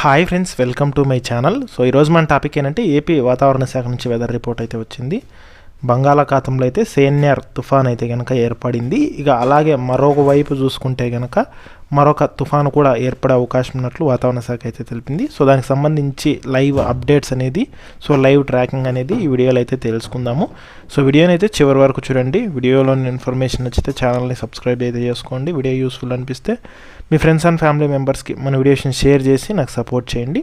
Hi friends welcome to my channel so ఈరోజు మన topic ఏంటంటే ఏపీ వాతావరణ శాఖ నుంచి వెదర్ రిపోర్ట్ అయితే వచ్చింది. బంగాళాఖాతంలో అయితే సేన్యార్ తుఫాన్ అయితే కనుక ఏర్పడింది. ఇక అలాగే మరొక వైపు చూసుకుంటే కనుక మరొక తుఫాను కూడా ఏర్పడే అవకాశం ఉన్నట్లు వాతావరణ శాఖ అయితే తెలిపింది. సో దానికి సంబంధించి లైవ్ అప్డేట్స్ అనేది సో లైవ్ ట్రాకింగ్ అనేది ఈ వీడియోలో అయితే తెలుసుకుందాము. సో వీడియోని అయితే చివరి వరకు చూడండి. వీడియోలోని ఇన్ఫర్మేషన్ నచ్చితే ఛానల్ని సబ్స్క్రైబ్ అయితే చేసుకోండి. వీడియో యూస్ఫుల్ అనిపిస్తే మీ ఫ్రెండ్స్ అండ్ ఫ్యామిలీ మెంబర్స్కి మన వీడియోస్ని షేర్ చేసి నాకు సపోర్ట్ చేయండి.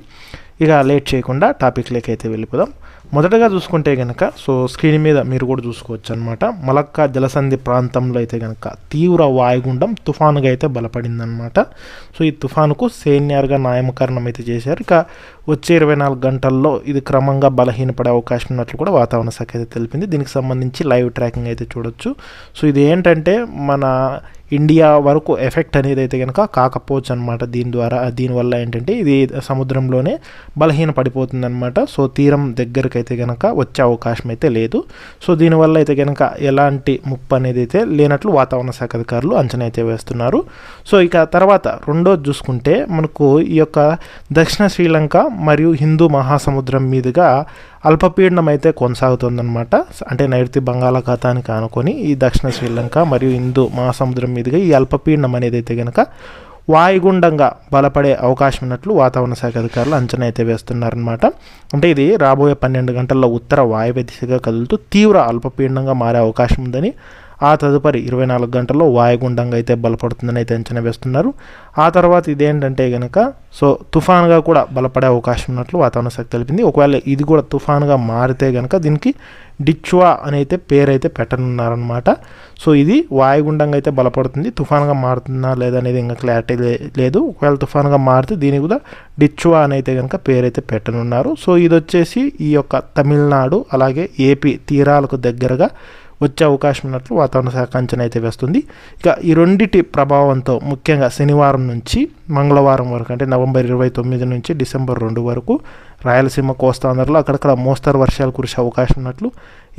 ఇక లేట్ చేయకుండా టాపిక్లోకి అయితే వెళ్ళిపోదాం. మొదటగా చూసుకుంటే కనుక సో స్క్రీన్ మీద మీరు కూడా చూసుకోవచ్చు అనమాట మలక్కా జలసంధి ప్రాంతంలో అయితే కనుక తీవ్ర వాయుగుండం తుఫానుగా అయితే బలపడిందనమాట సో ఈ తుఫానుకు సేన్యార్గా నామకరణం అయితే చేశారు. ఇక వచ్చే ఇరవై నాలుగు గంటల్లో ఇది క్రమంగా బలహీనపడే అవకాశం ఉన్నట్లు కూడా వాతావరణ శాఖ అయితే తెలిపింది. దీనికి సంబంధించి లైవ్ ట్రాకింగ్ అయితే చూడొచ్చు. సో ఇది ఏంటంటే మన ఇండియా వరకు ఎఫెక్ట్ అనేది అయితే కనుక కాకపోవచ్చు అనమాట దీని ద్వారా దీనివల్ల ఏంటంటే ఇది సముద్రంలోనే బలహీన పడిపోతుంది అనమాట సో తీరం దగ్గరికి అయితే కనుక వచ్చే అవకాశం అయితే లేదు. సో దీనివల్ల అయితే కనుక ఎలాంటి ముప్పు అనేది అయితే లేనట్లు వాతావరణ శాఖ అధికారులు అంచనా అయితే వేస్తున్నారు. సో ఇక తర్వాత రెండోది చూసుకుంటే మనకు ఈ యొక్క దక్షిణ శ్రీలంక మరియు హిందూ మహాసముద్రం మీదుగా అల్పపీడనం అయితే కొనసాగుతుందన్నమాట. అంటే నైరుతి బంగాళాఖాతానికి ఆనుకొని ఈ దక్షిణ శ్రీలంక మరియు హిందూ మహాసముద్రం మీదుగా ఈ అల్పపీడనం అనేది అయితే కనుక వాయుగుండంగా బలపడే అవకాశం ఉన్నట్లు వాతావరణ శాఖ అధికారులు అంచనా అయితే వేస్తున్నారనమాట అంటే ఇది రాబోయే పన్నెండు గంటల్లో ఉత్తర వాయువ్య దిశగా కదులుతూ తీవ్ర అల్పపీడనంగా మారే అవకాశం ఉందని ఆ తదుపరి ఇరవై నాలుగు గంటల్లో వాయుగుండంగా అయితే బలపడుతుందని అయితే అంచనా వేస్తున్నారు. ఆ తర్వాత ఇదేంటంటే కనుక సో తుఫాన్గా కూడా బలపడే అవకాశం ఉన్నట్లు వాతావరణ శాఖ తెలిపింది. ఒకవేళ ఇది కూడా తుఫాన్గా మారితే కనుక దీనికి డిచ్వా అని అయితే పేరు పెట్టనున్నారనమాట సో ఇది వాయుగుండంగా అయితే బలపడుతుంది. తుఫాన్గా మారుతుందా లేదా అనేది ఇంకా క్లారిటీ లేదు. ఒకవేళ తుఫాన్గా మారితే దీనికి కూడా డిచ్వా అని అయితే కనుక పేరైతే పెట్టనున్నారు. సో ఇది వచ్చేసి ఈ యొక్క తమిళనాడు అలాగే ఏపీ తీరాలకు దగ్గరగా వచ్చే అవకాశం ఉన్నట్లు వాతావరణ శాఖ అంచనా అయితే వేస్తుంది. ఇక ఈ రెండింటి ప్రభావంతో ముఖ్యంగా శనివారం నుంచి మంగళవారం వరకు అంటే నవంబర్ ఇరవై తొమ్మిది నుంచి డిసెంబర్ రెండు వరకు రాయలసీమ కోస్తాంధ్రలో అక్కడక్కడ మోస్తరు వర్షాలు కురిసే అవకాశం ఉన్నట్లు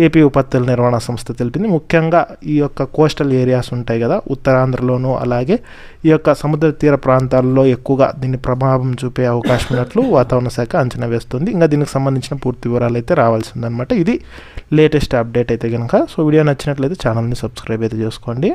ఏపీ ఉపత్తుల నిర్వహణ సంస్థ తెలిపింది. ముఖ్యంగా ఈ యొక్క కోస్టల్ ఏరియాస్ ఉంటాయి కదా ఉత్తరాంధ్రలోనూ అలాగే ఈ యొక్క సముద్ర తీర ప్రాంతాల్లో ఎక్కువగా దీని ప్రభావం చూపే అవకాశం ఉన్నట్లు వాతావరణ శాఖ అంచనా వేస్తుంది. ఇంకా దీనికి సంబంధించిన పూర్తి వివరాలు అయితే రావాల్సి ఉందన్నమాట. ఇది లేటెస్ట్ అప్డేట్ అయితే కనుక సో వీడియో నచ్చినట్లయితే ఛానల్ని సబ్స్క్రైబ్ అయితే చేసుకోండి.